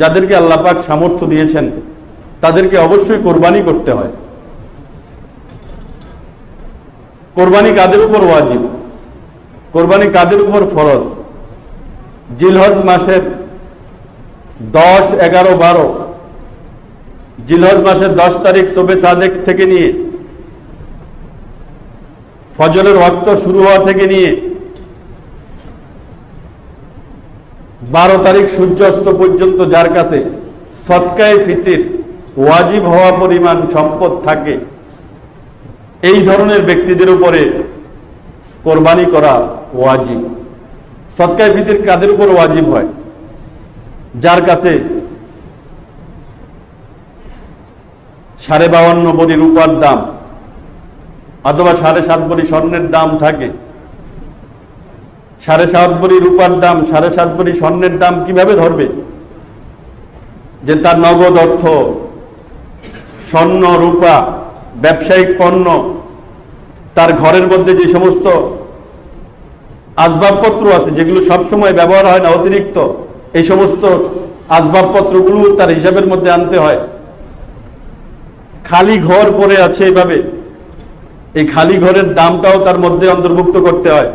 যাদেরকে আল্লাপাক সামর্থ্য দিয়েছেন, তাদেরকে অবশ্যই কোরবানি করতে হয়। কোরবানি কাদের উপর ওয়াজিব? কোরবানি কাদের উপর ফরজ? জিলহজ মাসের দশ, এগারো, বারো। জিলহজ মাসের দশ তারিখ সোবে সাদেক থেকে নিয়ে, ফজরের ওয়াক্ত শুরু হওয়া থেকে নিয়ে বারো তারিখ সূর্যাস্ত পর্যন্ত যার কাছে সৎকায় ফিতির ওয়াজিব হওয়া পরিমাণ সম্পদ থাকে, এই ধরনের ব্যক্তিদের উপরে কোরবানি করা ওয়াজিব। সৎকায় ফিতির কাদের উপর ওয়াজিব হয়? যার কাছে সাড়ে বাউান্ন বড়ি রূপার দাম, অথবা সাড়ে সাত বড়ি স্বর্ণের দাম থাকে সাড়ে সাত বড়ি রূপার দাম, সাড়ে সাত বড়ি স্বর্ণের দাম কীভাবে ধরবে? যে তার নগদ অর্থ, স্বর্ণ, রূপা, ব্যবসায়িক পণ্য, তার ঘরের মধ্যে যে সমস্ত আসবাবপত্র আছে, যেগুলো সবসময় ব্যবহার হয় না, অতিরিক্ত, এই সমস্ত আসবাবপত্রগুলো তার হিসাবের মধ্যে আনতে হয়। খালি ঘর পড়ে আছে এভাবে। এই খালি ঘরের দামটাও তার মধ্যে অন্তর্ভুক্ত করতে হয়।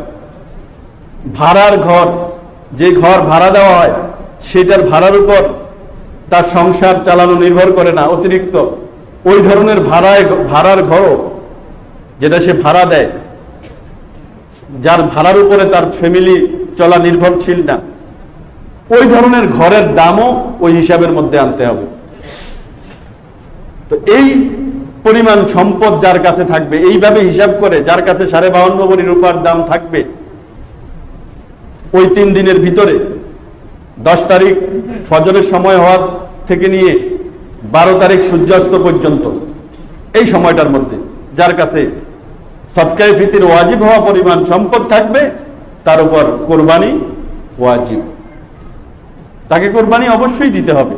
ভাড়ার ঘর, যে ঘর ভাড়া দেওয়া হয়, সেটার ভাড়ার উপর তার সংসার চালানো নির্ভর করে না, অতিরিক্ত। ওই ধরনের ভাড়ায় ভাড়ার ঘরও যেটা সে ভাড়া দেয়, যার ভাড়ার উপরে তার ফ্যামিলি চলা নির্ভরশীল না। ওই ধরনের ঘরের দামও ওই হিসাবের মধ্যে আনতে হবে। তো এই পরিমাণ সম্পদ যার কাছে থাকবে, এইভাবে হিসাব করে যার কাছে সাড়ে বাউন্ন কোটি রূপার দাম থাকবে ওই তিন দিনের ভিতরে দশ তারিখ ফজরের সময় হওয়ার থেকে নিয়ে বারো তারিখ সূর্যাস্ত পর্যন্ত এই সময়টার মধ্যে যার কাছে সৎকায় ফিতির ওয়াজিব হওয়া পরিমাণ সম্পদ থাকবে, তার উপর কোরবানি ওয়াজিব। তাকে কোরবানি অবশ্যই দিতে হবে।